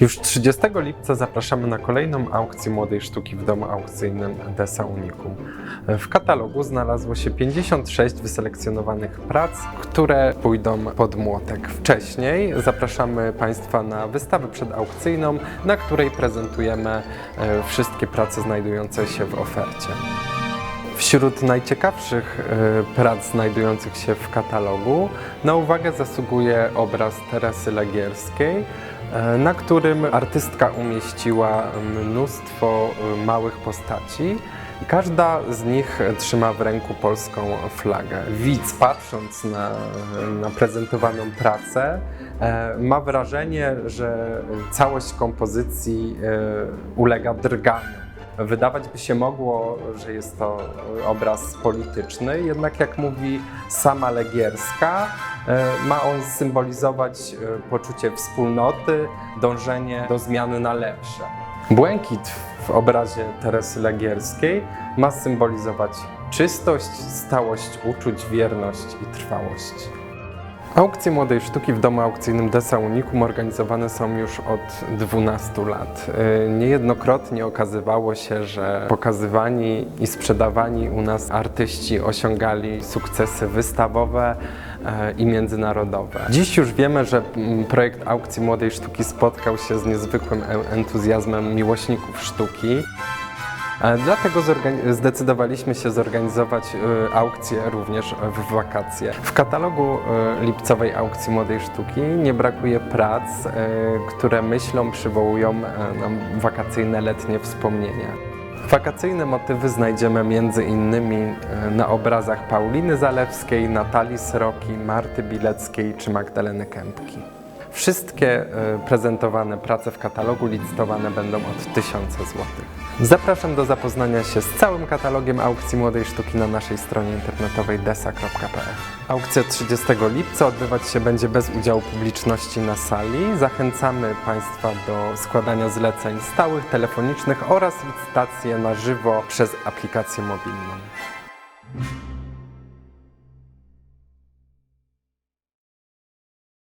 Już 30 lipca zapraszamy na kolejną aukcję młodej sztuki w domu aukcyjnym Desa Unicum. W katalogu znalazło się 56 wyselekcjonowanych prac, które pójdą pod młotek. Wcześniej zapraszamy Państwa na wystawę przedaukcyjną, na której prezentujemy e, wszystkie prace znajdujące się w ofercie. Wśród najciekawszych e, prac znajdujących się w katalogu na uwagę zasługuje obraz Teresy Legierskiej, na którym artystka umieściła mnóstwo e, małych postaci. Każda z nich trzyma w ręku polską flagę. Widz, patrząc na, na prezentowaną pracę, e, ma wrażenie, że całość kompozycji e, ulega drganiu. Wydawać by się mogło, że jest to obraz polityczny, jednak jak mówi sama Legierska, e, ma on symbolizować e, poczucie wspólnoty, dążenie do zmiany na lepsze. Błękit w obrazie Teresy Legierskiej ma symbolizować czystość, stałość uczuć, wierność i trwałość. Aukcje młodej sztuki w domu aukcyjnym Desa Unicum organizowane są już od 12 lat. Yy, Niejednokrotnie okazywało się, że pokazywani i sprzedawani u nas artyści osiągali sukcesy wystawowe e, i międzynarodowe. Dziś już wiemy, że mm, projekt aukcji młodej sztuki spotkał się z niezwykłym e- entuzjazmem miłośników sztuki. Dlatego zdecydowaliśmy się zorganizować e, aukcję również w wakacje. W katalogu e, lipcowej aukcji młodej sztuki nie brakuje prac, e, które myślą przywołują nam wakacyjne letnie wspomnienia. Wakacyjne motywy znajdziemy między innymi na obrazach Pauliny Zalewskiej, Natalii Sroki, Marty Bileckiej czy Magdaleny Kępki. Wszystkie e, prezentowane prace w katalogu licytowane będą od 1000 zł. Zapraszam do zapoznania się z całym katalogiem aukcji młodej sztuki na naszej stronie internetowej desa.pl. Aukcja 30 lipca odbywać się będzie bez udziału publiczności na sali. Zachęcamy Państwa do składania zleceń stałych, telefonicznych oraz licytacje na żywo przez aplikację mobilną.